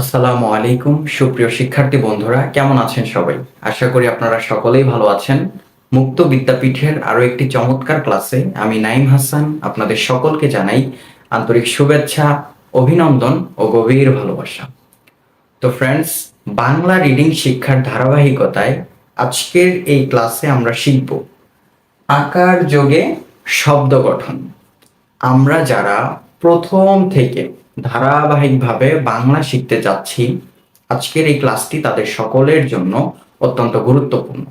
আসসালামু আলাইকুম, সুপ্রিয় শিক্ষার্থী বন্ধুরা, কেমন আছেন সবাই? আশা করি আপনারা সকলেই ভালো আছেন। মুক্ত বিদ্যাপীঠের আরও একটি চমৎকার ক্লাসে আমি নাইম হাসান আপনাদের সকলকে জানাই আন্তরিক শুভেচ্ছা, অভিনন্দন ও গভীর ভালোবাসা। তো ফ্রেন্ডস বাংলা রিডিং শিক্ষার ধারাবাহিকতায় আজকের এই ক্লাসে আমরা শিখব আকার যোগে শব্দ গঠন। আমরা যারা প্রথম থেকে ধারাবাহিকভাবে বাংলা শিখতে যাচ্ছি। আজকের এই ক্লাসটি তাদের সকলের জন্য অত্যন্ত গুরুত্বপূর্ণ।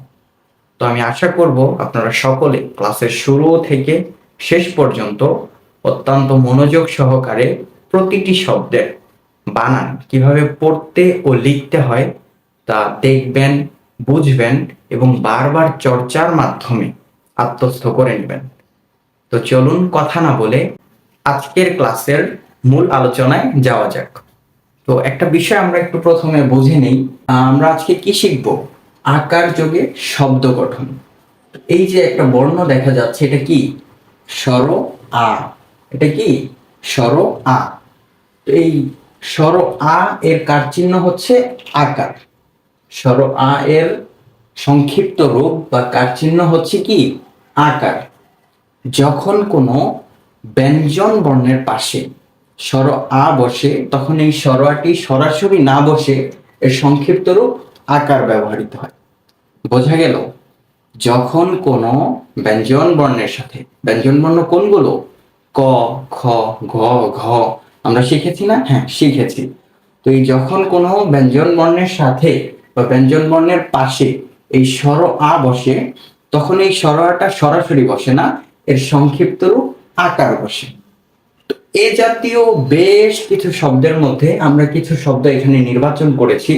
তো আমি আশা করব আপনারা সকলে ক্লাসের শুরু থেকে শেষ পর্যন্ত অত্যন্ত মনোযোগ সহকারে প্রতিটি শব্দের বানান কীভাবে পড়তে ও লিখতে হয় তা দেখবেন, বুঝবেন এবং বারবার চর্চার মাধ্যমে আত্মস্থ করে নেবেন। তো চলুন কথা না বলে আজকের ক্লাসের মূল আলোচনায় যাওয়া যাক। তো একটা বিষয় আমরা একটু প্রথমে বুঝে নেই আমরা আজকে কি শিখব? আকার যোগে শব্দ গঠন। এই যে একটা বর্ণ দেখা যাচ্ছে, এটা কি? স্বর আ। এটা কি? স্বর আ। তো এই স্বর আ এর কার চিহ্ন হচ্ছে আকার। স্বর আ এর সংক্ষিপ্ত রূপ বা কার চিহ্ন হচ্ছে কি? আকার। যখন কোনো ব্যঞ্জন বর্ণের পাশে স্বর আ বসে, তখন এই স্বরটি সরাসরি না বসে এর সংক্ষিপ্ত রূপ আকার ব্যবহৃত হয়। বোঝা গেল, যখন কোনো ব্যঞ্জন বর্ণের সাথে, ব্যঞ্জন বর্ণ কোনগুলো? ক, খ, ঘ ঘ, আমরা শিখেছি না? হ্যাঁ শিখেছি। তো এই যখন কোনো ব্যঞ্জন বর্ণের সাথে বা ব্যঞ্জন বর্ণের পাশে এই স্বর আ বসে, তখন এই স্বরটা সরাসরি বসে না, এর সংক্ষিপ্ত রূপ আকার বসে। এ জাতীয় বেশ কিছু শব্দের মধ্যে আমরা কিছু শব্দ এখানে নির্বাচন করেছি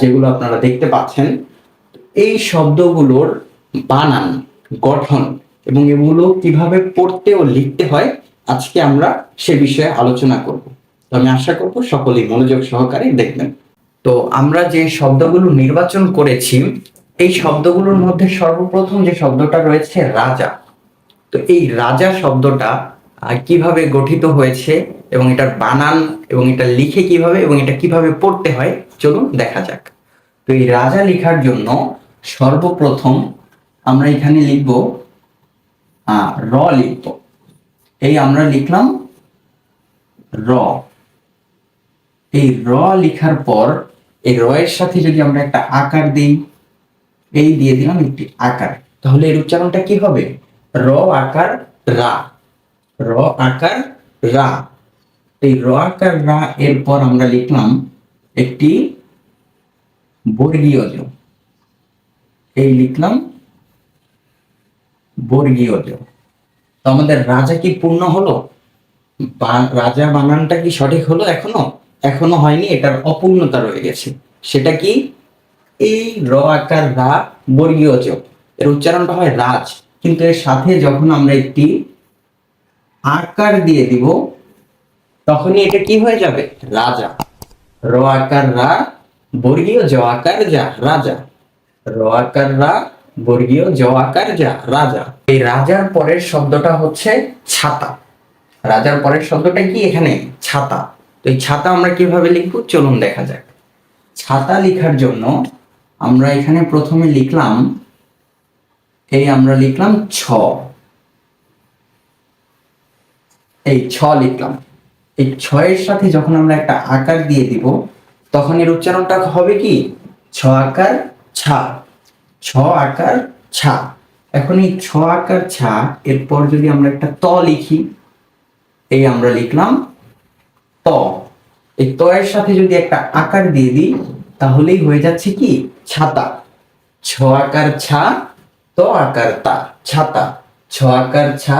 যেগুলো আপনারা দেখতে পাচ্ছেন। এই শব্দগুলোর বানান, গঠন এবং এগুলো কীভাবে পড়তে ও লিখতে হয়, আজকে আমরা সে বিষয়ে আলোচনা করব। তো আমি আশা করব সকলেই মনোযোগ সহকারে দেখবেন। তো আমরা যে শব্দগুলো নির্বাচন করেছি, এই শব্দগুলোর মধ্যে সর্বপ্রথম যে শব্দটা রয়েছে রাজা। তো এই রাজা শব্দটা কীভাবে গঠিত হয়েছে এবং এটার বানান এবং এটা লিখে কীভাবে এবং এটা কীভাবে পড়তে হয়, চলুন দেখা যাক। তো এই রাজা লেখার জন্য সর্বপ্রথম আমরা এখানে লিখব র লিখব। এই আমরা লিখলাম র। এই র লেখার পর এই র এর সাথে যদি আমরা একটা আকার দিই, এই দিয়ে দিলাম একটি আকার। তাহলে এর উচ্চারণটা কি হবে? র, আকার, রা। র আকার রা। এই র আকার রা এরপর আমরা লিখলাম একটি বর্গীয় এই লিখলাম বর্গীয় তো আমাদের রাজা কি পূর্ণ হলো? রাজা বানানটা কি সঠিক হলো এখনও? এখনও হয়নি, এটার অপূর্ণতা রয়ে গেছে। সেটা কি? এই র আকার রা বর্গীয় এর উচ্চারণটা হয় রাজ। কিন্তু এর সাথে যখন আমরা একটি আকার দিয়ে দিব? তখনই এটা কি হয়ে যাবে? রাজা। র আকার রা, বর্গীয় জ আকার যা, রাজা। র আকার রা, বর্গীয় জ আকার যা, রাজা। এই রাজার পরের শব্দটা হচ্ছে ছাতা। রাজার পরের শব্দটা কি এখানে? ছাতা। তো এই ছাতা আমরা কীভাবে লিখব? চলুন দেখা যাক। ছাতা লেখার জন্য আমরা এখানে প্রথমে লিখলাম, এই আমরা লিখলাম ছ। এই ছ লিখলাম। এই ছয়ের সাথে যখন আমরা একটা আকার দিয়ে দিব, তখন এর উচ্চারণটা হবে কি? ছ আকার ছা। ছ আকার ছা। এখন এই ছ আকার ছা, এরপর যদি আমরা একটা ত লিখি, এই আমরা লিখলাম ত। এই ত এর সাথে যদি একটা আকার দিয়ে দিই, তাহলেই হয়ে যাচ্ছে কি? ছাতা। ছ আকার ছা, ত আকার তা। ছাতা। ছ আকার ছা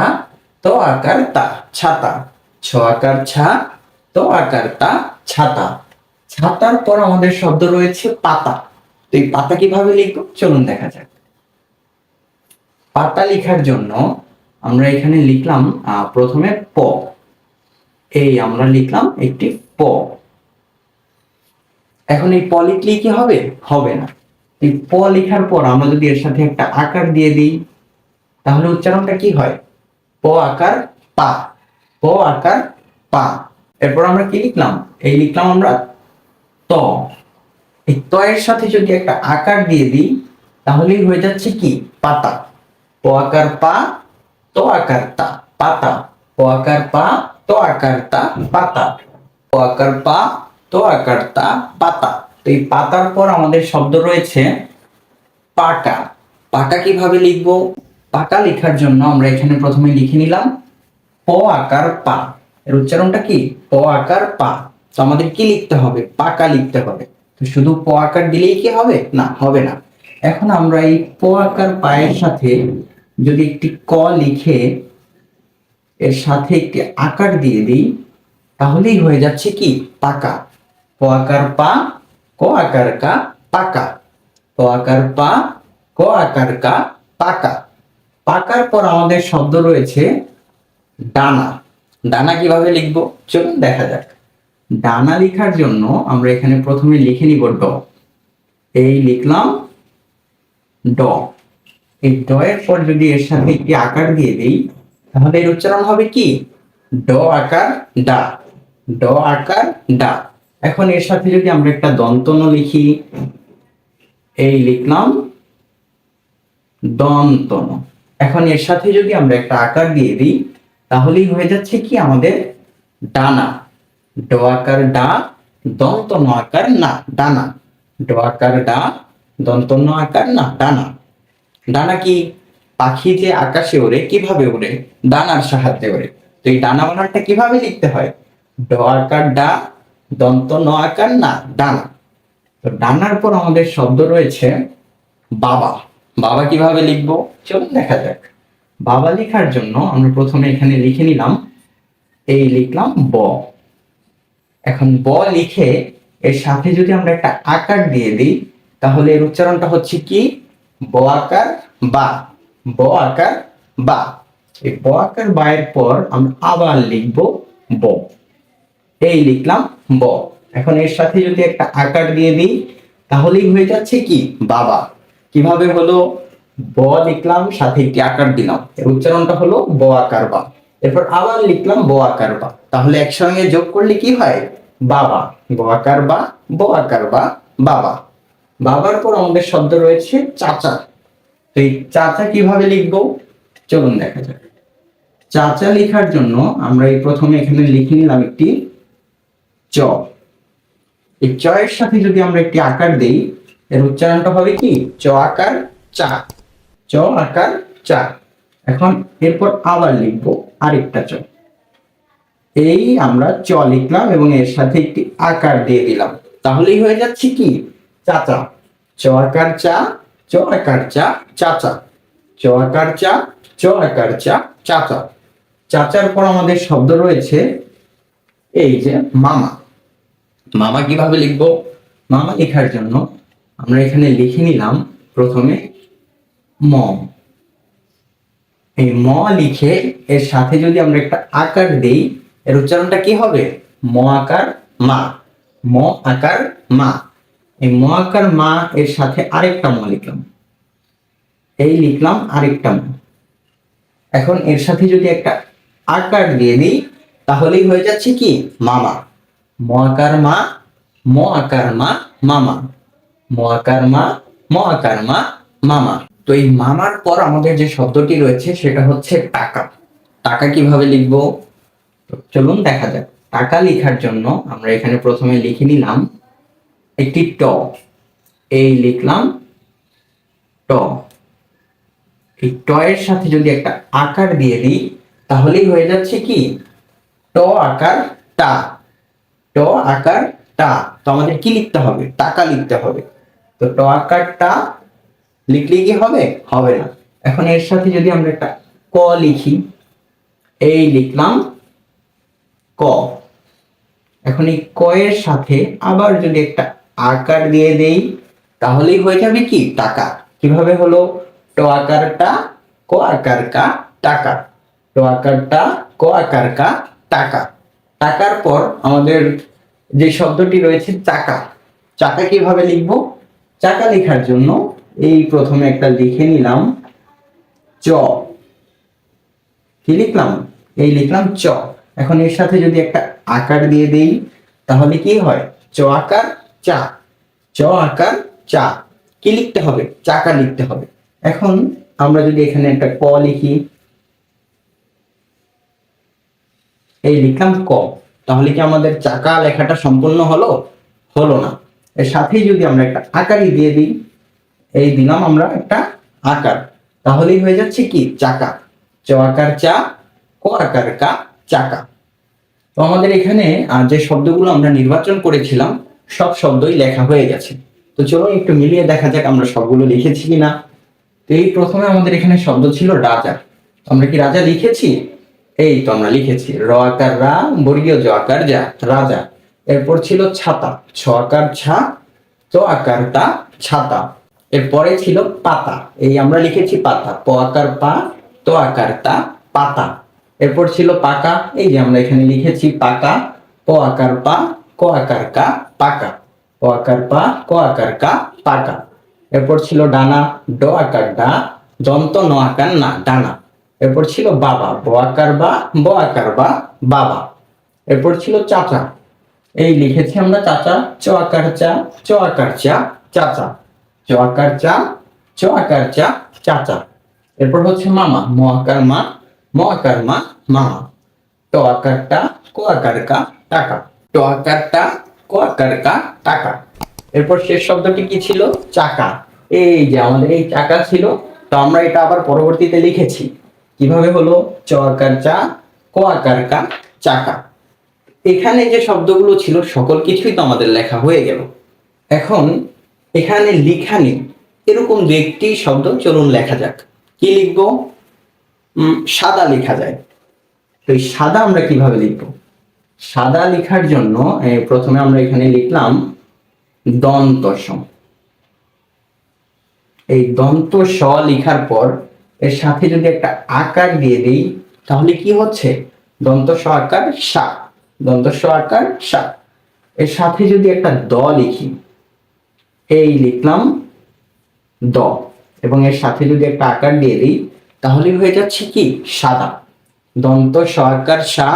তো আকার তা, ছাতা। ছ আকার ছা, তো আকার তা, ছাতা। ছাতার পর আমাদের শব্দ রয়েছে পাতা। তো এই পাতা কীভাবে লিখব? চলুন দেখা যাক। পাতা লেখার জন্য আমরা এখানে লিখলাম প্রথমে প। এই আমরা লিখলাম একটি প। এখন এই প লিখলে কি হবে? হবে না। এই প লেখার পর আমরা যদি এর সাথে একটা আকার দিয়ে দিই, তাহলে উচ্চারণটা কি হয়? প আকার পা। প আকার পা। এরপর আমরা কি লিখলাম? এই লিখলাম আমরা ত। এই ত এর সাথে যদি একটা আকার দিয়ে দিই, তাহলেই হয়ে যাচ্ছে কি? পাতা। প আকার পা, ত আকার তা, পাতা। প আকার পা, ত আকার তা, পাতা। প আকার পা, ত আকার তা, পাতা। তো এই পাতার পর আমাদের শব্দ রয়েছে পাকা পাকা কীভাবে লিখব? পাকা লেখার জন্য আমরা এখানে প্রথমে লিখে নিলাম প আকার পা। এর উচ্চারণটা কি? প আকার পা। তো আমাদের কি লিখতে হবে? পাকা লিখতে হবে। তো শুধু প আকার দিলেই কি হবে? না হবে না। এখন আমরা এই প আকার পায়ের সাথে যদি একটি ক লিখে এর সাথে একটি আকার দিয়ে দিই, তাহলেই হয়ে যাচ্ছে কি? পাকা। প আকার পা, ক আকার কা, পাকা। প আকার পা, ক আকার কা, পাকা। পাকার পর আমাদের শব্দ রয়েছে ডানা। ডানা কীভাবে লিখব? চলুন দেখা যাক। ডানা লেখার জন্য আমরা এখানে প্রথমে লিখে নিব ড। এই লিখলাম ড। এই ড এর পর যদি এর সাথে একটি আকার দিয়ে দিই, তাহলে এর উচ্চারণ হবে কি? ড আকার ডা। ড আকার ডা। এখন এর সাথে যদি আমরা একটা দন্তন লিখি, এই লিখলাম দন্তন। এখন এর সাথে যদি আমরা একটা আকার দিয়ে দিই, তাহলেই হয়ে যাচ্ছে কি? আমাদের ডানা। ড আকার ডা দন্ত ন আকার না, ডানা। ড আকার ডা দন্ত আকার না, ডানা। ডানা কি? পাখি যে আকাশে ওড়ে, কীভাবে ওড়ে? ডানার সাহায্যে ওড়ে। তো এই ডানা বানানটা কীভাবে লিখতে হয়? ড আকার ডা দন্ত ন আকার না, ডানা। তো ডানার পর আমাদের শব্দ রয়েছে বাবা। বাবা কীভাবে লিখব? চলুন দেখা যাক। বাবা লেখার জন্য আমরা প্রথমে এখানে লিখে নিলাম, এই লিখলাম ব। এখন ব লিখে এর সাথে যদি আমরা একটা আকার দিয়ে দিই, তাহলে এর উচ্চারণটা হচ্ছে কি? ব আকার বা। ব আকার বা। এই ব আকার বা এর পর আমরা আবার লিখব ব। এই লিখলাম ব। এখন এর সাথে যদি একটা আকার দিয়ে দিই, তাহলেই হয়ে যাচ্ছে কি? বাবা। কীভাবে হলো? ব লিখলাম, সাথে একটি আকার দিলাম। এর উচ্চারণটা হলো ব আকার বা। এরপর আবার লিখলাম ব আকার বা। তাহলে একসঙ্গে যোগ করলে কি হয়? বাবা। ব আকার বা, ব আকার বা, বাবা। বাবার পর আমাদের শব্দ রয়েছে চাচা। তো এই চাচা কীভাবে লিখব? চলুন দেখা যাক। চাচা লেখার জন্য আমরা এই প্রথমে এখানে লিখে নিলাম একটি চ। এই চ এর সাথে যদি আমরা একটি আকার দেই এর উচ্চারণটা হবে কি? চ আকার চা। চ আকার চা। এখন এরপর আবার লিখব আরেকটা চ। এই আমরা চ লিখলাম এবং এর সাথে একটি আকার দিয়ে দিলাম। তাহলেই হয়ে যাচ্ছে কি? চাচা। চ আকার চা, চ আকার চা, চাচা। চ আকার চা, চ আকার চা, চাচা। চাচার পর আমাদের শব্দ রয়েছে এই যে মামা। মামা কীভাবে লিখব? মামা লেখার জন্য আমরা এখানে লিখে নিলাম প্রথমে ম এই ম লিখে এর সাথে যদি আমরা একটা আকার দেই, এর উচ্চারণটা কি হবে? ম আকার মা। ম আকার মা। এই ম আকার মা এর সাথে আরেকটা ম লিখলাম। এই লিখলাম আরেকটা ম। এখন এর সাথে যদি একটা আকার দিয়ে দিই, তাহলেই হয়ে যাচ্ছে কি? মামা। ম আকার মা, ম আকার মা, মামা। ম আকার মা ম আকার মা মামা। তো এই মামার পর আমাদের যে শব্দটি রয়েছে, সেটা হচ্ছে টাকা। টাকা কীভাবে লিখব? চলুন দেখা যাক। টাকা লেখার জন্য আমরা এখানে প্রথমে লিখে নিলাম একটি ট। এই লিখলাম ট। এই ট এর সাথে যদি একটা আকার দিয়ে দিই, তাহলেই হয়ে যাচ্ছে কি? ট আকার টা। ট আকার টা। তো আমাদের কি লিখতে হবে? টাকা লিখতে হবে। তো ট লিখলে কি হবে? হবে না। এখন এর সাথে যদি আমরা একটা ক লিখি, এই লিখলাম ক। এখন এই ক এর সাথে আবার যদি একটা আকার দিয়ে দেই, তাহলেই হয়ে যাবে কি? টাকা। কীভাবে হলো? ট আকারটা ক আকার কা টাকা। ট আকারটা ক আকার কা টাকা। টাকার পর আমাদের যে শব্দটি রয়েছে, চাকা। চাকা কীভাবে লিখব? চাকা লেখার জন্য এই প্রথমে একটা লিখে নিলাম চ। কি লিখলাম? এই লিখলাম চ। এখন এর সাথে যদি একটা আকার দিয়ে দেই, তাহলে কি হয়? চ আকার, চা। চ আকার, চা। কি লিখতে হবে? চাকা লিখতে হবে। এখন আমরা যদি এখানে একটা ক লিখি, এই লিখলাম ক। তাহলে কি আমাদের চাকা লেখাটা সম্পূর্ণ হলো? হলো না। এর সাথেই যদি আমরা একটা আকারই দিয়ে দিই, এই দিলাম আমরা একটা আকার। তাহলেই হয়ে যাচ্ছে কি? চাকা। চ আকার চা, ক আকার কা চাকা। তো আমাদের এখানে যে শব্দগুলো আমরা নির্বাচন করেছিলাম, সব শব্দই লেখা হয়ে গেছে। তো চলো একটু মিলিয়ে দেখা যাক আমরা সবগুলো লিখেছি কিনা। তো এই প্রথমে আমাদের এখানে শব্দ ছিল রাজা। আমরা কি রাজা লিখেছি? এই তো আমরা লিখেছি। র আকার রা, বর্গীয় জ আকার যা, রাজা। এরপর ছিল ছাতা, ছ আকার ছা তা ছাতা। এরপরে ছিল পাতা, এই আমরা লিখেছি পাতা, প আকার পা, তো আকার তা পাতা। এরপর ছিল পাকা, এই যে আমরা এখানে লিখেছি পাকা, প আকার পা, ক আকার কা পাকা। প আকার পা, ক আকার কা পাকা। এরপর ছিল ডানা, ড আকার ডা দন্ত ন আকার না, ডানা। এরপর ছিল বাবা, ব আকার বা, ব আকার বা, বাবা। এরপর ছিল চাচা এই লিখেছি আমরা চাচা। চ আকার চা, চ আকার চা, চাচা। চ আকার চা, চ আকার চা, চাচা। এরপর হচ্ছে মামা। ম আকার মা, ম আকার মা মামা ট আকার টা, ক আকার কা, টাকা। ট আকার টা, ক আকার কা, টাকা। এরপর শেষ শব্দটি কি ছিল? চাকা। এই যে আমাদের এই চাকা ছিল, তো আমরা এটা আবার পরবর্তীতে লিখেছি। কীভাবে হলো? চ আকার চা, ক আকার কা, চাকা। এখানে যে শব্দগুলো ছিল, সকল কিছুই তো আমাদের লেখা হয়ে গেল। এখন এখানে লেখা নেই এরকম দু একটি শব্দ, চলুন লেখা যাক। কি লিখব? সাদা লেখা যায়। তো এই সাদা আমরা কীভাবে লিখব? সাদা লেখার জন্য প্রথমে আমরা এখানে লিখলাম দন্ত স এই দন্ত স লেখার পর, এর সাথে যদি একটা আকার দিয়ে দিই, তাহলে কি হচ্ছে? দন্ত স আকার সা দন্ত স আকার সা এর সাথে যদি একটা দ লিখি, এই লিখলাম দ। এবং এর সাথে যদি একটা আকার দিয়ে দিই, তাহলে হয়ে যাচ্ছে কি? সাদা। দন্ত স আকার সা,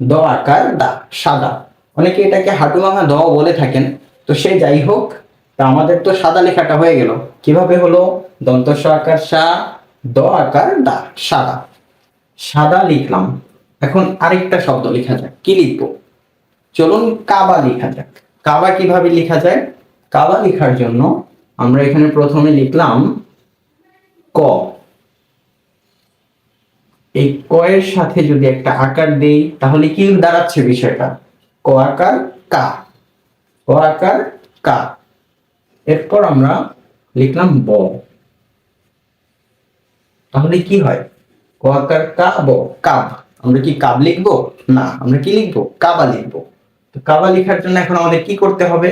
দ আকার দা, সাদা। অনেকে এটাকে হাঁটু ভাঙা দ বলে থাকেন। তো সে যাই হোক, তা আমাদের তো সাদা লেখাটা হয়ে গেল। কীভাবে হলো? দন্ত স আকার সা, দ আকার দা, সাদা। সাদা লিখলাম। এখন আরেকটা শব্দ লেখা যাক। কি লিখব? চলুন কাবা লেখা যাক। কাবা কীভাবে লেখা যায়? কাবা লেখার জন্য আমরা এখানে প্রথমে লিখলাম ক। এই ক এর সাথে যদি একটা আকার দেই, তাহলে কি দাঁড়াচ্ছে বিষয়টা? ক আকার কা। ক আকার কা। এরপর আমরা লিখলাম ব। তাহলে কি হয়? ক আকার কা, ব, কাব। আমরা কি কাব লিখব? না, আমরা কি লিখব? কাবা লিখব। তো কাবা লেখার জন্য এখন আমাদের কি করতে হবে?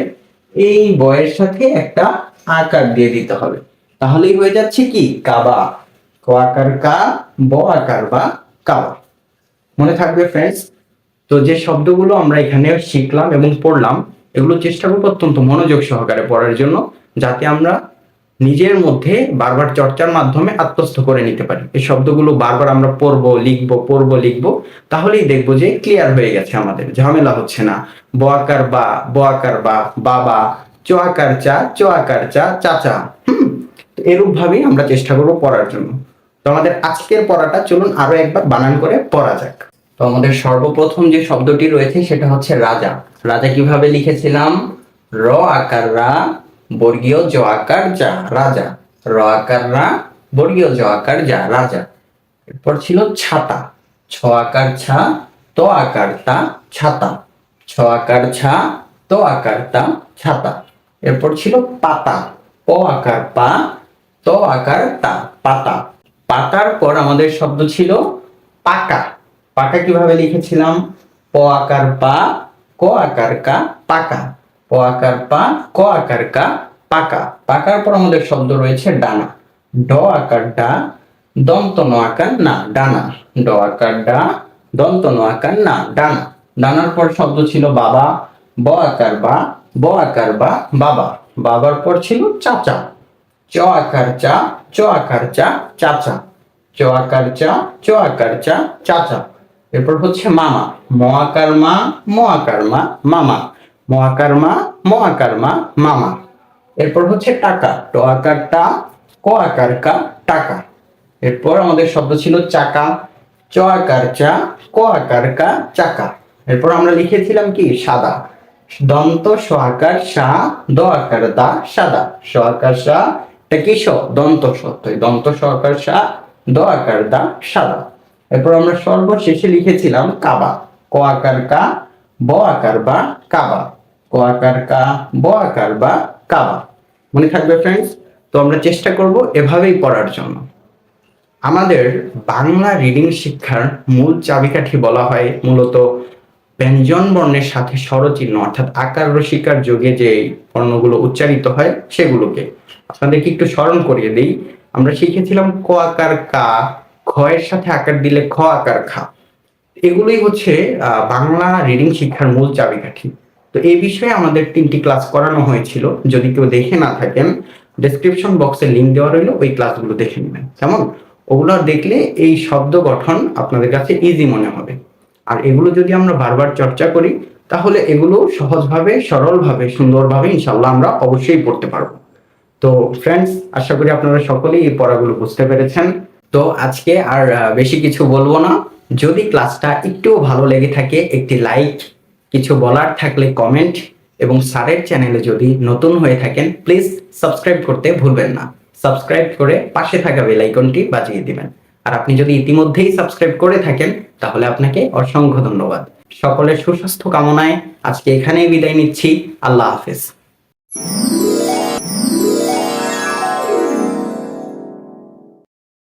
এই বয়ের সাথে একটা আকার দিয়ে দিতে হবে। তাহলেই হয়ে যাচ্ছে কি? কাবা। ক আকার কা, ব আকার বা কাবা। মনে থাকবে ফ্রেন্ডস তো যে শব্দগুলো আমরা এখানে শিখলাম এবং পড়লাম, এগুলো চেষ্টা করব অত্যন্ত মনোযোগ সহকারে পড়ার জন্য, যাতে আমরা নিজের মধ্যে বারবার চর্চার মাধ্যমে আত্মস্থ করে নিতে পারি। এই শব্দগুলো বারবার আমরা পড়ব, লিখব, পড়ব, লিখব, তাহলেই দেখব যে ক্লিয়ার হয়ে গেছে আমাদের। ঝামেলা হচ্ছে না। ব আকার বা, ব আকার বা, বাবা, চ আকার চা, চ আকার চা, চাচা। হুম। তো এরূপ ভাবেই আমরা চেষ্টা করব পড়ার জন্য। তো আমাদের আজকের পড়াটা চলুন আরও একবার বানান করে পড়া যাক। তো আমাদের সর্বপ্রথম যে শব্দটি রয়েছে সেটা হচ্ছে রাজা। রাজা কীভাবে লিখেছিলাম? র আকার রা বর্গীয় জ আকার যা রাজা। র আকার রা বর্গীয় জ আকার যা রাজা। এরপর ছিল ছাতা। ছ আকার ছা, তো আকার তা, ছাতা। ছ আকার ছা, তো আকার তা, ছাতা। এরপর ছিল পাতা। প আকার পা, তো আকার তা, পাতা। পাতার পর আমাদের শব্দ ছিল পাকা। পাকা কীভাবে লিখেছিলাম? প আকার পা, ক আকার কা, পাকা। প আকার পা, ক আকার কা, পাকা। পাকার পর আমাদের শব্দ রয়েছে ডানা। ড আকার ডা দন্ত ন আকার না, ডানা। ড আকার ডা দন্ত ন আকার না, ডানা। ডানার পর শব্দ ছিল বাবা, ব আকার বা, ব আকার বা, বাবা। বাবার পর ছিল চাচা। চ আকার চা, চ আকার চা, চাচা। চ আকার চা, চ আকার চা, চাচা। এরপর হচ্ছে মামা। ম আকার মা, ম আকার মা, মামা। ট ম আকার মা মামা। এরপর হচ্ছে টাকা। ট আকার টা, ক আকার কা, টাকা। এরপর আমাদের শব্দ ছিল চাকা। চ আকার চা, ক আকার কা, চাকা। এরপর আমরা লিখেছিলাম কি? সাদা। দন্ত, স আকার সা, দ আকার দা, সাদা। স আকার সা, এটা কি স? দন্ত স দন্ত, স আকার সা, দ আকার দা, সাদা। এরপর আমরা সর্বশেষে লিখেছিলাম কাবা। ক আকার কা, ব আকার বা কাবা। ক আকার কা ব আকার বা কাবা। মনে থাকবে ফ্রেন্ডস তো আমরা চেষ্টা করব এভাবেই পড়ার জন্য। আমাদের বাংলা রিডিং শিক্ষার মূল চাবিকাঠি বলা হয় মূলত ব্যঞ্জন বর্ণের সাথে স্বরচিহ্ন, অর্থাৎ আকার রসিকার যোগে যে বর্ণগুলো উচ্চারিত হয় সেগুলোকে। আপনাদেরকে একটু স্মরণ করিয়ে দিই। আমরা শিখেছিলাম ক আকার কা, খ এর সাথে আকার দিলে খ আকার খা। এগুলোই হচ্ছে বাংলা রিডিং শিক্ষার মূল চাবিকাঠি। তো এই বিষয়ে আমাদের তিনটি ক্লাস করানো হয়েছিল। যদি কেউ দেখে না থাকেন ডেসক্রিপশন বক্সে লিংক দেওয়া রইল, ওই ক্লাসগুলো দেখে নেবেন। কেমন? ওগুলো দেখলে এই শব্দ গঠন আপনাদের কাছে ইজি মনে হবে। আর এগুলো যদি আমরা বারবার চর্চা করি, তাহলে এগুলো সহজভাবে, সরলভাবে, সুন্দরভাবে ইনশাল্লাহ আমরা অবশ্যই পড়তে পারব। তো ফ্রেন্ডস আশা করি আপনারা সকলেই এই পড়াগুলো বুঝতে পেরেছেন। তো আজকে আর বেশি কিছু বলব না। যদি ক্লাসটা একটুও ভালো লেগে থাকে, একটি লাইক কিছু বলার থাকলে কমেন্ট এবং স্যারের চ্যানেলে যদি নতুন হয়ে থাকেন প্লিজ সাবস্ক্রাইব করতে ভুলবেন না। সাবস্ক্রাইব করে পাশে থাকা বেল আইকনটি বাজিয়ে দিবেন। আর আপনি যদি ইতিমধ্যেই সাবস্ক্রাইব করে থাকেন, তাহলে আপনাকে অসংখ্য ধন্যবাদ। সকলের সুস্বাস্থ্য কামনায় আজকে এখানেই বিদায় নিচ্ছি। আল্লাহ হাফেজ।